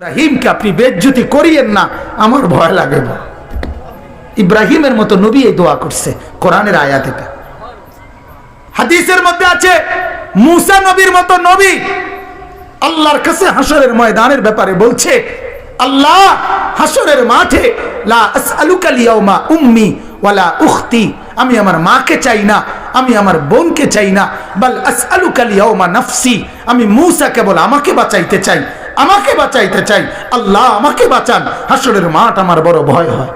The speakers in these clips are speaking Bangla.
ইব্রাহিমকে আপনি বেজ্জুতি করিয়েন না, আমার ভয় লাগে না। ইব্রাহিমের মতো নবী এই দোয়া করছে, কোরআনের আয়াত এটা। হাদিসের মধ্যে আছে, মুসা নবীর মতো নবী আল্লাহর কাছে হাসরের ময়দানের ব্যাপারে বলছে, আল্লাহ হাসরের মাঠে, লা আসআলুকা উম্মি ওয়ালা উখতি, আমি আমার মাকে চাই না, আমি আমার বোনকে চাই না, বাল আসআলুকা লিয়াউমা নাফসি, আমি মূসা কেবল আমাকে বাঁচাইতে চাই। আমাকে বাঁচাইতে চাই। আল্লাহ আমাকে বাঁচান। হাসরের মাঠ আমার বড় ভয় হয়।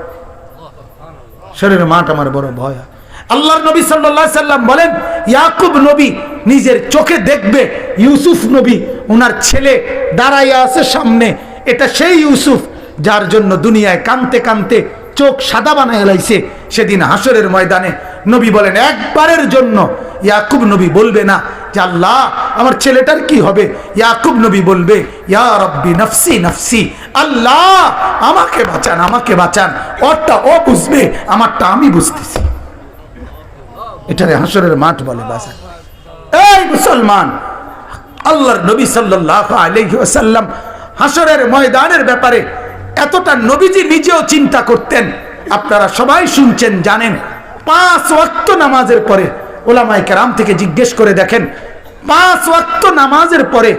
শরীরের মাঠ আমার বড় ভয় হয়। আল্লাহর নবী আলাইহি সাল্লাম বলেন, ইয়াকুব নবী নিজের চোখে দেখবে, ইউসুফ নবী ওনার ছেলে দাঁড়াইয়া আছে সামনে। এটা সেই ইউসুফ যার জন্য দুনিয়ায় কানতে কানতে চোখ সাদা বানায় লাইছে। সেদিন হাসরের ময়দানে নবী বলেন, একবারের জন্য ইয়াকুব নবী বলবে না আল্লাহ, আমার ছেলেটার কি হবে? ইয়াকুব নবী বলবে, ইয়া রব্বি নফসি নফসি, আল্লাহ, আমাকে বাঁচান আমাকে বাঁচান। ওরটা ও বুঝবে, আমারটা আমি বুঝতেছি। এটারে হাসরের মাঠ বলে বাজার এই মুসলমান, আল্লাহর নবী সাল্লাল্লাহু আলাইহি ওয়াসাল্লাম হাসরের ময়দানের ব্যাপারে এতটা নবীজি নিজেও চিন্তা করতেন। আপনারা সবাই শুনছেন, জানেন, পাঁচ ওয়াক্ত নামাজের পরে ওলামায়ে কেরাম থেকে জিজ্ঞেস করে দেখেন, পাঁচ ওয়াক্ত নামাজের পরে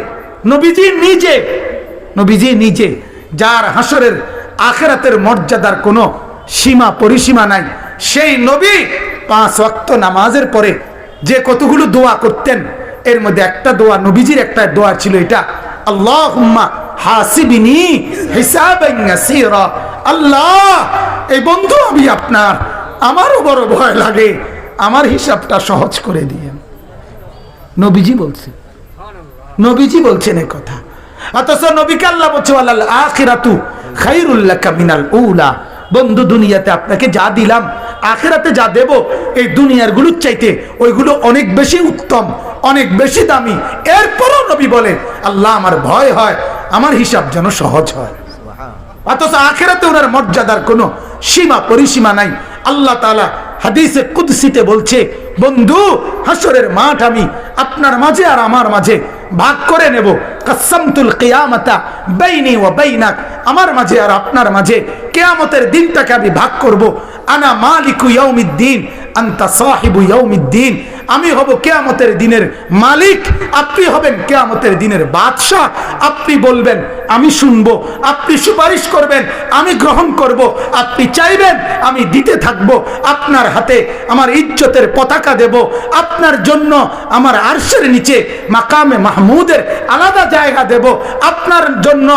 নবীজি নিজে নবীজি নিজে যার হাসরের আখেরাতের মর্যাদার কোনো সীমা পরিসীমা নাই, সেই নবী পাঁচ ওয়াক্ত নামাজের পরে যে কতগুলো দোয়া করতেন, এর মধ্যে একটা দোয়া, নবীজির একটা দোয়া ছিল এটা, আল্লাহুম্মা হাসিবিনি ইয়াসীরা আল্লাহ, এই বন্ধু আমি আপনার, আমারও বড় ভয় লাগে। আমার হিসাবটা সহজ করে দিয়েন নবীজি বলছেন নবীজি বলছেন এই কথা। অথচ নবীকে আল্লাহ বলছে আল্লাহ আখিরাতু খাইরুল্লাকা মিনাল উলা। বন্ধু, দুনিয়াতে আপনাকে যা দিলাম, আখেরাতে যা দেব, এই দুনিয়ারগুলোর চাইতে ওইগুলো অনেক বেশি উত্তম, অনেক বেশি দামি। এরপরও নবী বলে, আল্লাহ, আমার ভয় হয়, আমার হিসাব যেন সহজ হয়। অথচ আখেরাতে ওনার মর্যাদার কোনো সীমা, পরিসীমা নাই। আল্লাহ তালা হাদিসে কুদসিতে বলছে, বন্ধু হাসরের মাঠ আমি আপনার মাঝে আর আমার মাঝে ভাগ করে নেব। কাসামতুল কেয়ামতা বেইনি ও বেইনাক। আমার মাঝে আর আপনার মাঝে কেয়ামতের দিনটাকে আমি ভাগ করব। আনা মালিকু ইয়ৌমিদ্দিন আন্তা সাহিবু ইয়াউমিদ্দিন। আমি হব কেয়ামতের দিনের মালিক, আপনি হবেন কেয়ামতের দিনের বাদশাহ। আপনি বলবেন, আমি শুনব, আপনি সুপারিশ করবেন, আমি গ্রহণ করব, আপনি চাইবেন, আমি দিতে থাকব, আপনার হাতে আমার ইজ্জতের পতাকা দেব, আপনার জন্য আমার আরশের নিচে মাকামে মাহমুদের আলাদা জায়গা দেব, আপনার জন্য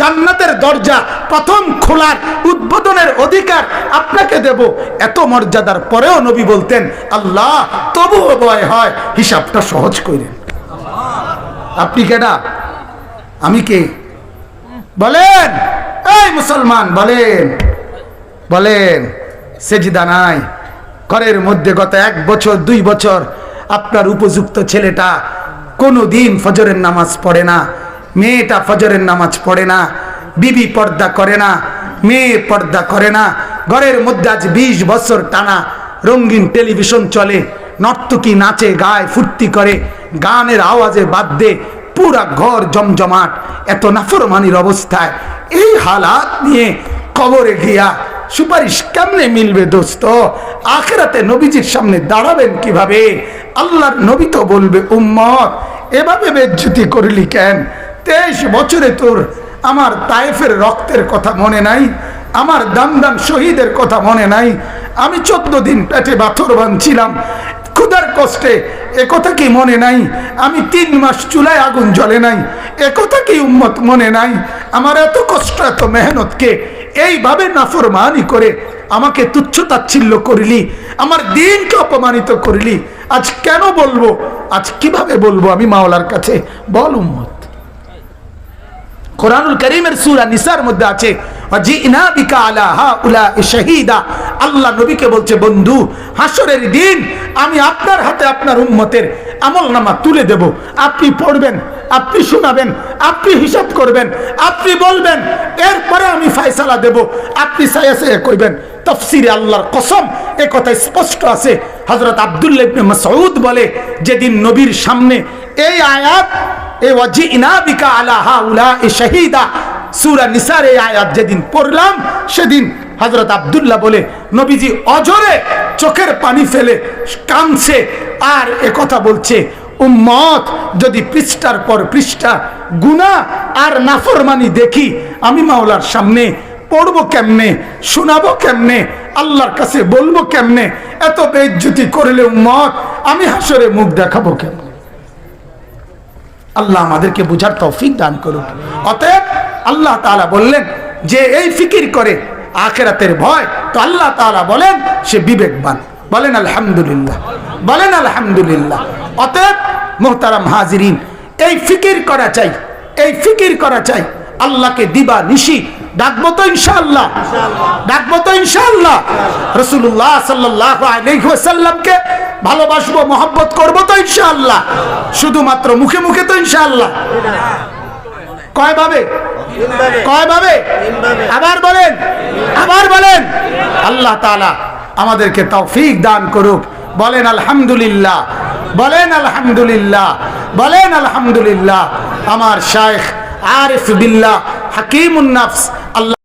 জান্নাতের দরজা প্রথম খোলার উদ্বোধনের অধিকার আপনাকে দেব। এত মর্যাদার পরেও নবী বলতেন, আল্লাহ তবুও ভয় হয়, হিসাবটা সহজ করেন আপনি কেডা? আমি কে? বলেন! এই মুসলমান, বলেন! বলেন, সেজিদা নাই। ঘরের মধ্যে গত এক বছর, দুই বছর আপনার উপযুক্ত ছেলেটা কোনো দিন ফজরের নামাজ পড়ে না, মেয়েটা ফজরের নামাজ পড়ে না, বিবি পর্দা করে না, মেয়ে পর্দা করে না। ঘরের মধ্যে আজ বিশ বছর টানা রঙিন টেলিভিশন চলে। নর্তকী নাচে গায়ে, ফুর্তি করে, গানের আওয়াজে বাদ্যে পুরা ঘর জমজমাট। এত নাফরমানির অবস্থায় এই হালাত নিয়ে কবরে গিয়া সুপারিশ কেমনে মিলবে দোস্ত? আখেরাতে নবীজির সামনে দাঁড়াবেন কীভাবে? আল্লাহর নবী তো বলবে, উম্মত, এভাবে বেজ্জুতি করলি কেন? তেইশ বছরে তোর আমার তায়েফের রক্তের কথা মনে নাই, আমার দাম দাম শহীদের কথা মনে নাই। আমি চোদ্দ দিন পেটে পাথর ক্ষুধার কষ্টে। একথা কি মনে নাই? আমি তিন মাস চুলায় আগুন জ্বলে নাই। একথা কি উম্মত মনে নাই? আমার এত কষ্ট, এত মেহনতকে এইভাবে নাফরমানি করে আমাকে তুচ্ছ তাচ্ছিল্য করিলি, আমার দিনকে অপমানিত করিলি। আজ কেন বলব? আজ কীভাবে বলব আমি মাওলার কাছে? বল উম্মত। কোরআনুল করিমের সুরা নিসার মধ্যে আছে আল্লাহ নবীকে বলছে, বন্ধু হাসরের দিন আমি আপনার হাতে আপনার উম্মতের আমল নামা তুলে দেব। আপনি পড়বেন, আপনি শোনাবেন, আপনি হিসাব করবেন, আপনি বলবেন, এরপরে আমি ফায়সালা দেব। আপনি সায়া সায়া কইবেন, তফসিরে আল্লাহর কসম, এ কথা স্পষ্ট আছে। হজরত আব্দুল্লাহ মাসউদ বলে, যেদিন নবীর সামনে এই আয়াত, এ ওয়াজিনা বিকা আলা হাউলা শাহীদা, সুরা নিসার এই আয়াত যেদিন পড়লাম, সেদিন হজরত আবদুল্লাহ বলে, নবীজি অজরে চোখের পানি ফেলে কাঁদছে আর কথা বলছে, উম্মত, যদি পৃষ্ঠার পর পৃষ্ঠা গুণা আর নাফরমানি দেখি, আমি মাওলার সামনে পড়ব কেমনে, শোনাবো কেমনে, আল্লাহর কাছে বলব কেমনে, এত বেজ্জুতি করলে উম্মত, আমি হাসরে মুখ দেখাবো কেমনে? আল্লাহ আমাদেরকে বুঝার তৌফিক দান করুন। অতএব আল্লাহ তাআলা বললেন, যে এই ফিকির করে আখেরাতের ভয় তো আল্লাহ তাআলা বলেন, সে বিবেকবান। বলেন, আলহামদুলিল্লাহ। বলেন, আলহামদুলিল্লাহ। অতএব মোহতারাম হাজিরিন, এই ফিকির করা চাই, এই ফিকির করা চাই। আল্লাহকে দিবা নিশি। ডাকবো তো ইনশাআল্লাহ। ডাকবো তো ইনশাআল্লাহ। রসুল্লাহ সাল্লাহ ভালোবাসবো, মহব্বত করব তো ইনশাআল্লাহ। শুধুমাত্র মুখে মুখে তো ইনশাআল্লাহ। কয় ভাবে কয় ভাবে আবার বলেন আবার বলেন। আল্লাহ তাআলা আমাদেরকে তৌফিক দান করুক। বলেন আলহামদুলিল্লাহ। বলেন আলহামদুলিল্লাহ। বলেন আলহামদুলিল্লাহ। আমার শায়েখ আরিফ বিল্লাহ হাকিম নাফস আল্লাহ